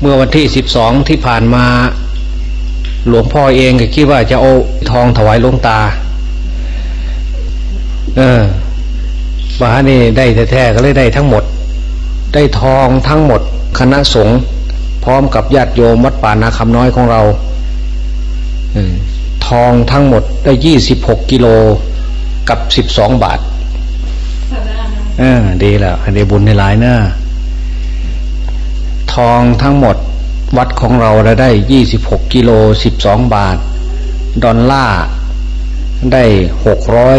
เมื่อวันที่สิบสองที่ผ่านมา หลวงพ่อเองก็คิดว่าจะเอาทองถวายหลวงตา เออมานี่ได้แท้ๆก็เลยได้ทั้งหมด ได้ทองทั้งหมด คณะสงฆ์พร้อมกับญาติโยมวัดป่านาคำน้อยของเราทองทั้งหมดได้ยี่สิบหกกิโลกับสิบสองบาทเออดีแล้วให้ได้บุญในหลายเนอะ องทั้งหมดวัดของเราได้ได้ยี่สิบหกกิโลสิบสองบาท ดอลลาร์ได้หกร้อย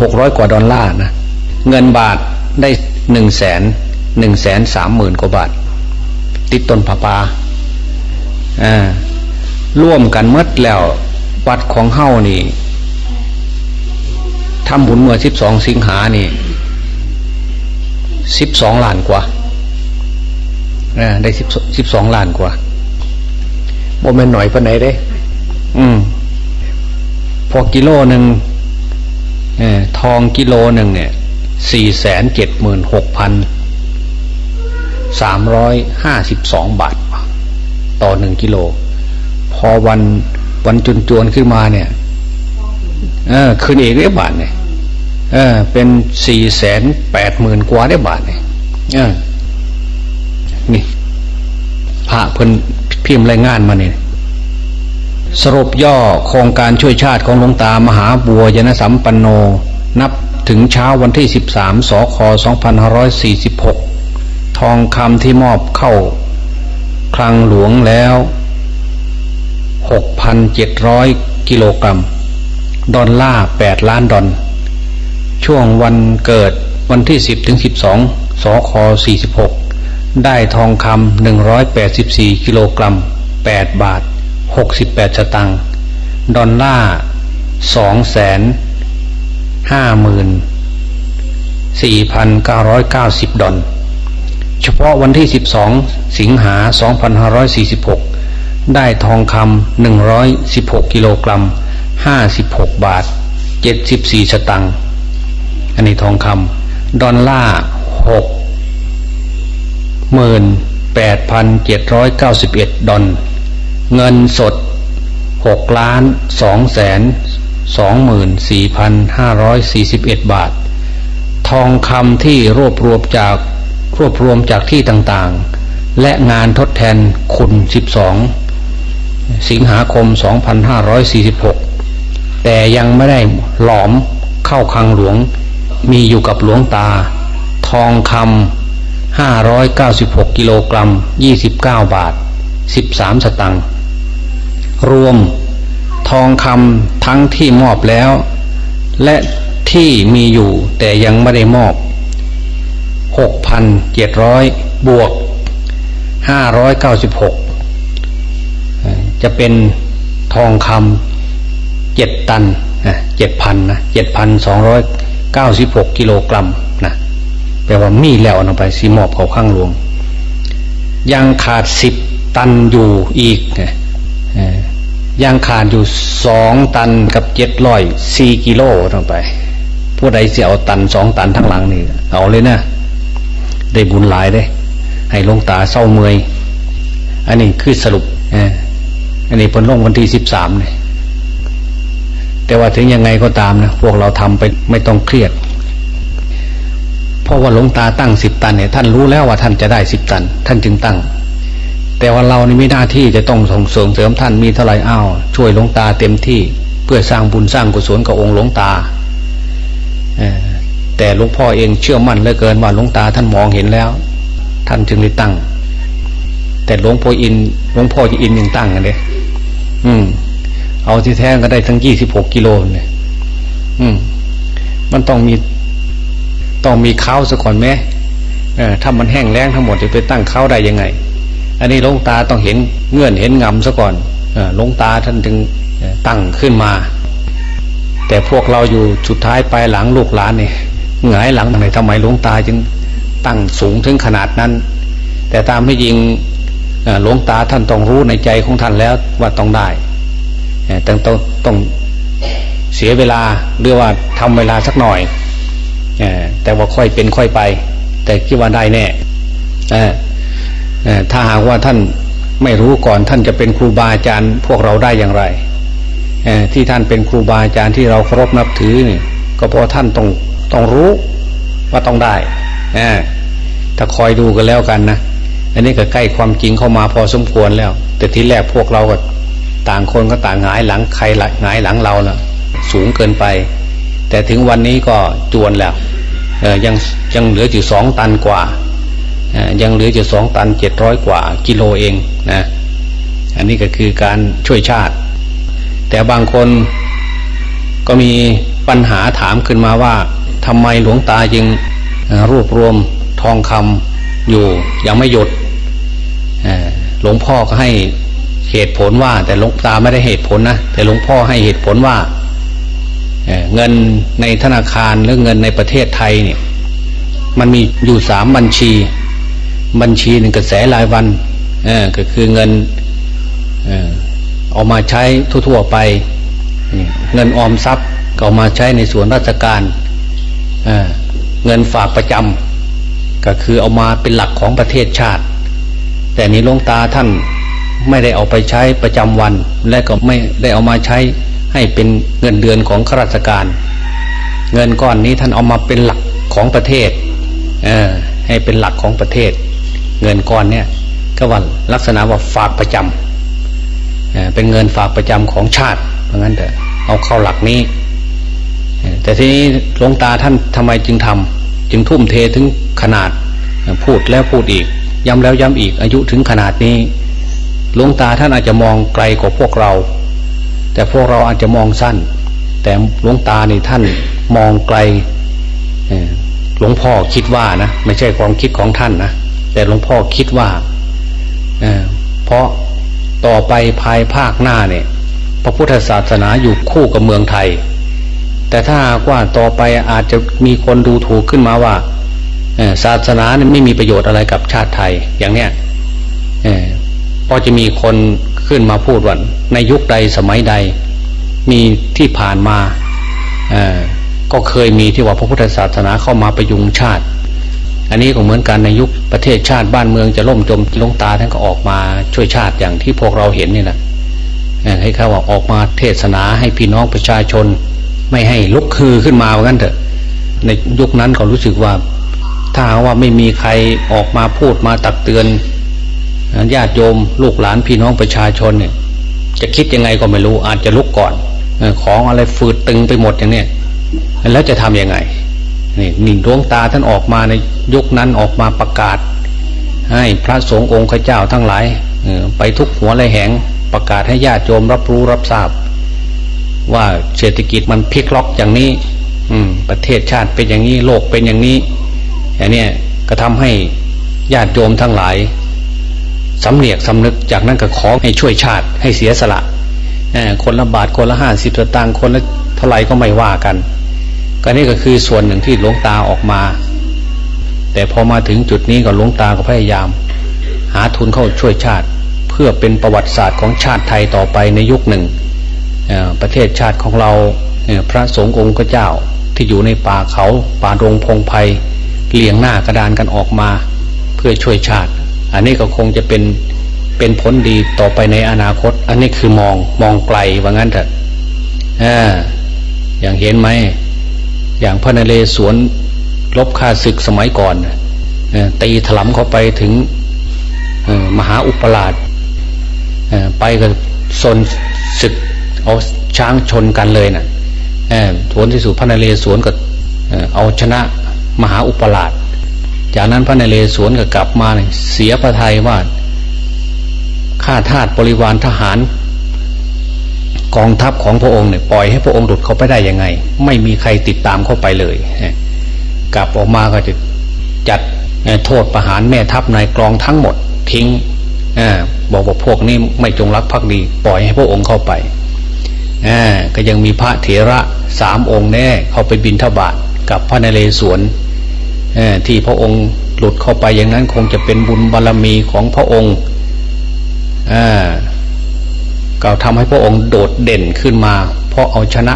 หกร้อยกว่าดอลลาร์นะ เงินบาทได้หนึ่งแสนหนึ่งแสนสามหมื่นกว่าบาท ติดต้นผาปาอ่าร่วมกันเมดแล้ววัดของเฮ้านี่ทำบุญเมื่อสิบสองสิงหานี่สิบสองล้านกว่า ได้สิบสิบสองล้านกว่าโมเมนหน่อยปานไหนเด้ อืม พอกิโลหนึ่งเออทองกิโลหนึ่งเนี่ยสี่แสนเจ็ดหมื่นหกพันสามร้อยห้าสิบสองบาท ต่อหนึ่งกิโล พอวันวันจุนจวนขึ้นมาเนี่ย เออคืนเอกได้บาทเนี่ยเออ เป็นสี่แสนแปดหมื่นกว่าได้บาทเนี่ยเออนี่ พระเพิ่นพิมพ์รายงานมาเนี่ยสรุปย่อโครงการช่วยชาติของหลวงตามหาบัวยนสัมปันโน นับถึงเช้าวันที่ 13สค2546 ทองคำที่มอบเข้า คลังหลวงแล้ว 6,700 กิโลกรัม ดอลลาร์8ล้านดอลช่วงวันเกิดวันที่ 10ถึง12สค46 ได้ทองคำหนึ่งร้อยแปดสิบสี่กิโลกรัมแปดบาทหกสิบแปดสตังค์ดอลลาร์สองแสนห้าหมื่นสี่พันเก้าร้อยเก้าสิบดอลเฉพาะวันที่สิบสองสิงหาสองพันห้าร้อยสี่สิบหกได้ทองคำหนึ่งร้อยสิบหกกิโลกรัมห้าสิบหกบาทเจ็ดสิบสี่สตังค์อันนี้ทองคำดอลลาร์หก หมื่นแปดพันเจ็ดร้อยเก้าสิบเอ็ดดอลเงินสดหกล้านสองแสนสองหมื่นสี่พันห้าร้อยสี่สิบเอ็ดบาท ทองคำที่รวบรวมจากรวบรวมจากที่ต่างๆ และงานทดแทนคุณสิบสองสิงหาคมสองพันห้าร้อยสี่สิบหกแต่ยังไม่ได้หลอมเข้าคังหลวง มีอยู่กับหลวงตา ทองคำ 596 กิโลกรัม 29บเก้าบาท 13สามสตังค์ รวมทองคำทั้งที่มอบแล้ว และที่มีอยู่แต่ยังไม่ได้มอบ 6,700 บวก 596 จะเป็นทองคำเจ็ดตันนะเจ็ดพันนะเจ็ดพันสองร้อยเก้าสิบหกกิโลกรัม แปลว่ามีแล้วเอาไปสีมอบเขาข้างหลวง ยังขาดสิบตันอยู่อีกยังขาดอยู่สองตันกับเจ็ดร้อยสี่กิโลลงไป ผู้ใดเสียเอาตันสองตันทั้งหลังนี่เอาเลยนะ ได้บุญหลายได้ ให้ลงตาเศร้าเมยอันนี้คือสรุปอันนี้ผลลงวันที่สิบสามเนี่ยแต่ว่าถึงยังไงก็ตามนะ พวกเราทำไปไม่ต้องเครียด ราะว่าหลวงตาตั้งสิบตันเนี่ยท่านรู้แล้วว่าท่านจะได้สิบตัน ท่านจึงตั้ง แต่ว่าเรานี่มีหน้าที่จะต้องส่งเสริมเสริมท่านมีเท่าไรอ้าวช่วยหลวงตาเต็มที่เพื่อสร้างบุญสร้างกุศลกับองค์หลวงตาแต่หลวงพ่อเองเชื่อมั่นเหลือเกินว่าหลวงตาท่านมองเห็นแล้ว ท่านจึงได้ตั้ง แต่หลวงพ่ออินหลวงพ่อจะอินยังตั้งกันเลยอืม เอาที่แท้ก็ได้ทั้งยี่สิบหกกิโลเนี่ยอืม มันต้องมี ต้องมีข้าวซะก่อนไหมถ้ามันแห้งแล้งทั้งหมดจะไปตั้งข้าวได้ยังไง อันนี้หลวงตาต้องเห็นเงื่อนเห็นงำซะก่อนออหลวงตาท่านถึงตั้งขึ้นมา แต่พวกเราอยู่สุดท้ายปลายหลังลูกหลานเนี่ยหงายหลังทำไมทำไมหลวงตาจึงตั้งสูงถึงขนาดนั้น แต่ตามที่จริงหลวงตาท่านต้องรู้ในใจของท่านแล้วว่าต้องได้เอ่ต้องต้องต้องเสียเวลาหรือว่าทำเวลาสักหน่อย แต่ว่าค่อยเป็นค่อยไป แต่คิดว่าได้แน่ถ้าหากว่าท่านไม่รู้ก่อนท่านจะเป็นครูบาอาจารย์พวกเราได้อย่างไรที่ท่านเป็นครูบาอาจารย์ที่เราเคารพนับถือนี่ก็เพราะท่านต้องต้องรู้ว่าต้องได้ถ้าคอยดูกันแล้วกันนะอันนี้ก็ใกล้ความจริงเข้ามาพอสมควรแล้ว แต่ที่แรกพวกเราก็ต่างคนก็ต่างหงายหลังใครหงายหลังเรานะสูงเกินไป แต่ถึงวันนี้ก็จวนแล้ว ยังยังเหลืออยู่สองตันกว่ายังเหลืออยู่สองตันเจ็ดร้อยกว่ากิโลเองนะอันนี้ก็คือการช่วยชาติ แต่บางคนก็มีปัญหาถามขึ้นมาว่าทำไมหลวงตาจึงรวบรวมทองคำอยู่ยังไม่หยุดหลวงพ่อก็ให้เหตุผลว่า แต่หลวงตาไม่ได้เหตุผลนะแต่หลวงพ่อให้เหตุผลว่า เงินในธนาคารหรือเงินในประเทศไทยเนี่ยมันมีอยู่สามบัญชี บัญชีหนึ่งกระแสรายวันก็คือเงินเออเอามาใช้ทั่วๆไป เงินออมทรัพย์ก็เอามาใช้ในส่วนราชการเเงินฝากประจำก็คือเอามาเป็นหลักของประเทศชาติ แต่นี้หลวงตาท่านไม่ได้เอาไปใช้ประจำวัน และก็ไม่ได้เอามาใช้ ให้เป็นเงินเดือนของข้าราชการ เงินก้อนนี้ท่านเอามาเป็นหลักของประเทศเออให้เป็นหลักของประเทศ เงินก้อนเนี่ยก็ว่าลักษณะว่าฝากประจำเเป็นเงินฝากประจำของชาติเพราะงั้นเถอะเอาเข้าหลักนี้ แต่ทีนี้หลวงตาท่านทำไมจึงทำจึงทุ่มเทถึงขนาดพูดแล้วพูดอีก ย้ำแล้วย้ำอีกอายุถึงขนาดนี้หลวงตาท่านอาจจะมองไกลกว่าพวกเรา แต่พวกเราอาจจะมองสั้น แต่หลวงตาในท่านมองไกลหลวงพ่อคิดว่านะไม่ใช่ความคิดของท่านนะแต่หลวงพ่อคิดว่าเเพราะต่อไปภายภาคหน้าเนี่ย พระพุทธศาสนาอยู่คู่กับเมืองไทย แต่ถ้าว่าต่อไปอาจจะมีคนดูถูกขึ้นมาว่าศาสนาไม่มีประโยชน์อะไรกับชาติไทยอย่างเนี้ยพอจะมีคน ขึ้นมาพูดว่าในยุคใดสมัยใด มีที่ผ่านมาก็เคยมีที่ว่าพระพุทธศาสนาเข้ามาประยุงชาติ อันนี้ก็เหมือนกันในยุคประเทศชาติบ้านเมืองจะล่มจมลงตาท่านก็ออกมาช่วยชาติอย่างที่พวกเราเห็นนี่แหละให้เขาว่าออกมาเทศนาให้พี่น้องประชาชน ไม่ให้ลุกคือขึ้นมาเหมือนกันเถอะ ในยุคนั้นก็รู้สึกว่า ถ้าว่าไม่มีใครออกมาพูดมาตักเตือน ญาติโยมลูกหลานพี่น้องประชาชนเนี่ยจะคิดยังไงก็ไม่รู้อาจจะลุกก่อนของอะไรฝืดตึงไปหมดอย่างเนี้ยแล้วจะทำยังไงนี่นิ่งดวงตาท่านออกมาในยุคนั้นออกมาประกาศ ให้พระสงฆ์องค์ข้าเจ้าทั้งหลายไปทุกหัวไรแหงประกาศให้ญาติโยมรับรู้รับทราบ ว่าเศรษฐกิจมันพลิกล็อกอย่างนี้ อืม ประเทศชาติเป็นอย่างนี้โลกเป็นอย่างนี้อย่างนี้ก็ทำให้ญาติโยมทั้งหลาย สำเนียกสำนึกจากนั้นก็ขอให้ช่วยชาติให้เสียสละคนละบาทคนละห้าสิบตังค์คนละเท่าไรก็ไม่ว่ากัน ก็นี่ก็คือส่วนหนึ่งที่หลวงตาออกมา แต่พอมาถึงจุดนี้ก็หลวงตาก็พยายาม หาทุนเข้าช่วยชาติ เพื่อเป็นประวัติศาสตร์ของชาติไทยต่อไปในยุคหนึ่ง ประเทศชาติของเราพระสงฆ์องค์เจ้าที่อยู่ในป่าเขาป่ารงพงไพ่เลียงหน้ากระดานกันออกมา เพื่อช่วยชาติ อันนี้ก็คงจะเป็นเป็นผลดีต่อไปในอนาคต อันนี้คือมองมองไกลว่างั้นเถอะอ่าอย่างเห็นไหม อย่างพระนเรศวรลบค่าศึกสมัยก่อนตีถลำเข้าไปถึงมหาอุปราชไปกับซนศึกเอาช้างชนกันเลยนะ่ะทวนที่สุดพระนเรศวรก็เอาชนะมหาอุปราช จากนั้นพระนเรศวรก็กลับมาเสียพระทัยว่าข้าทาสบริวารทหาร กองทัพของพระองค์เนี่ยปล่อยให้พระองค์หลุดเข้าไปได้ยังไง ไม่มีใครติดตามเข้าไปเลย กลับออกมาก็จะจัดโทษประหารแม่ทัพนายกรองทั้งหมดทิ้งอบอกว่าพวกนี้ไม่จงรักภักดี ปล่อยให้พระองค์เข้าไปก็ยังมีพระเถระสามองค์แน่เข้าไปบินทบาทกับพระนเรศวร ที่พระองค์หลุดเข้าไปอย่างนั้นคงจะเป็นบุญบารรมีของพระองค์ก็ทำให้พระองค์โดดเด่นขึ้นมา เพราะเอาชนะ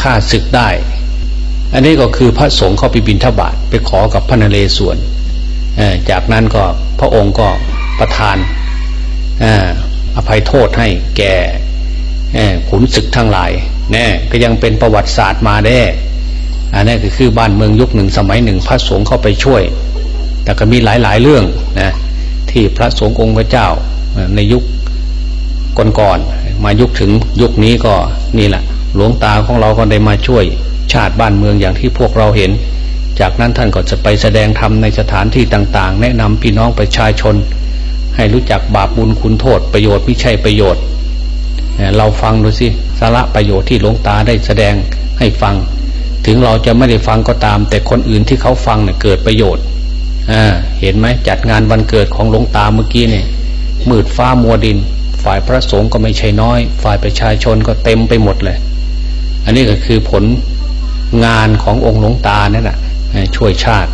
ฆ่าศึกได้ อันนี้ก็คือพระสงฆ์เข้าไปบินทบาทไปขอกับพระนเรศวรจากนั้นก็พระองค์ก็ประทานอาภัยโทษให้แก่ขุนศึกทั้งหลายแน่ก็ยังเป็นประวัติศาสตร์มาได้ อันนี้ก็คือบ้านเมืองยุคหนึ่งสมัยหนึ่งพระสงฆ์เข้าไปช่วย แต่ก็มีหลายๆเรื่องนะที่พระสงฆ์องค์พระเจ้าในยุคก่อนๆมายุคถึงยุคนี้ก็นี่แหละหลวงตาของเราก็ได้มาช่วยชาติบ้านเมืองอย่างที่พวกเราเห็น จากนั้นท่านก็จะไปแสดงธรรมในสถานที่ต่างๆ แนะนำพี่น้องประชาชน ให้รู้จักบาปบุญคุณโทษประโยชน์ไม่ใช่ประโยชน์ เราฟังดูสิสาระประโยชน์ที่หลวงตาได้แสดงให้ฟัง ถึงเราจะไม่ได้ฟังก็ตาม แต่คนอื่นที่เขาฟังเนี่ยเกิดประโยชน์เห็นไหมจัดงานวันเกิดของหลวงตาเมื่อกี้เนี่ยมืดฟ้ามัวดิน ฝ่ายพระสงฆ์ก็ไม่ใช่น้อย ฝ่ายประชาชนก็เต็มไปหมดเลย อันนี้ก็คือผลงานขององค์หลวงตานั่นแหละช่วยชาติ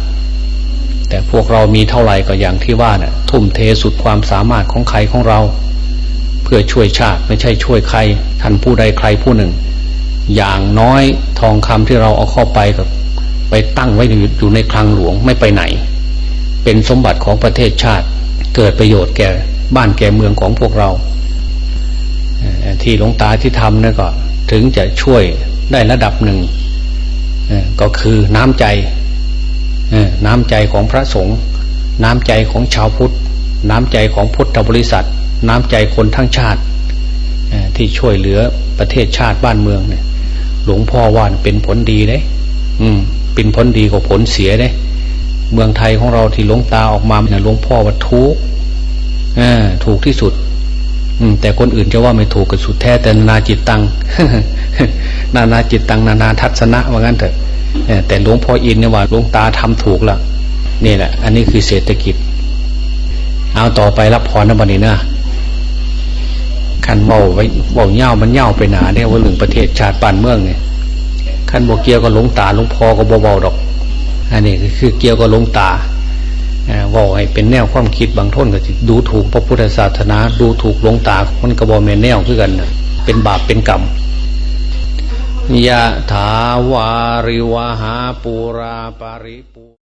แต่พวกเรามีเท่าไหร่ก็อย่างที่ว่านะ่ะทุ่มเทสุดความสามารถของใครของเรา เพื่อช่วยชาติไม่ใช่ช่วยใครท่านผู้ใดใครผู้หนึ่ง อย่างน้อยทองคำที่เราเอาเข้าไปกับไปตั้งไว้อยู่ในคลังหลวงไม่ไปไหน เป็นสมบัติของประเทศชาติ เกิดประโยชน์แก่บ้านแก่เมืองของพวกเราที่หลวงตาที่ทำนี่ยก็ ถึงจะช่วยได้ระดับหนึ่งก็คือน้ำใจน้ำใจของพระสงฆ์น้ำใจของชาวพุทธ น้ำใจของพุทธบริษัท น้ำใจคนทั้งชาติที่ช่วยเหลือประเทศชาติบ้านเมืองเนี่ย หลวงพ่อว่านเป็นผลดีเด้อืม เป็นผลดีกว่าผลเสียเด้เมืองไทยของเราที่หลวงตาออกมาเนี่ยหลวงพ่อว่าทุกอถูกที่สุด อืม แต่คนอื่นจะว่าไม่ถูกก็สุดแท้แต่นานาจิตตังนานาจิตตังนานาทัศนะว่างั้นเถอะแต่หลวงพ่ออินเนี่ยว่าหลวงตาทำถูกล้วนี่แหละ อันนี้คือเศรษฐกิจ เอาต่อไปรับพรนะบันนี้นะ ขันเบาไว้เบาเง่ามันเง่าไปหนาเนี่ยว่าเรื่องประเทศชาติบ้านเมืองเนี่ยขันโบเกียวกับหลงตาหลวงพอก็เบาๆดอก อันนี้คือเกียวกับหลงตาเอ่อเว่าให้เป็นแนวความคิดบางท่นก็ดูถูกพระพุทธศาสนา ดูถูกหลงตามันก็บอแม่นแนวคือกันเป็นบาปเป็นกรรมยะถาวาริวหาปูราปาริปู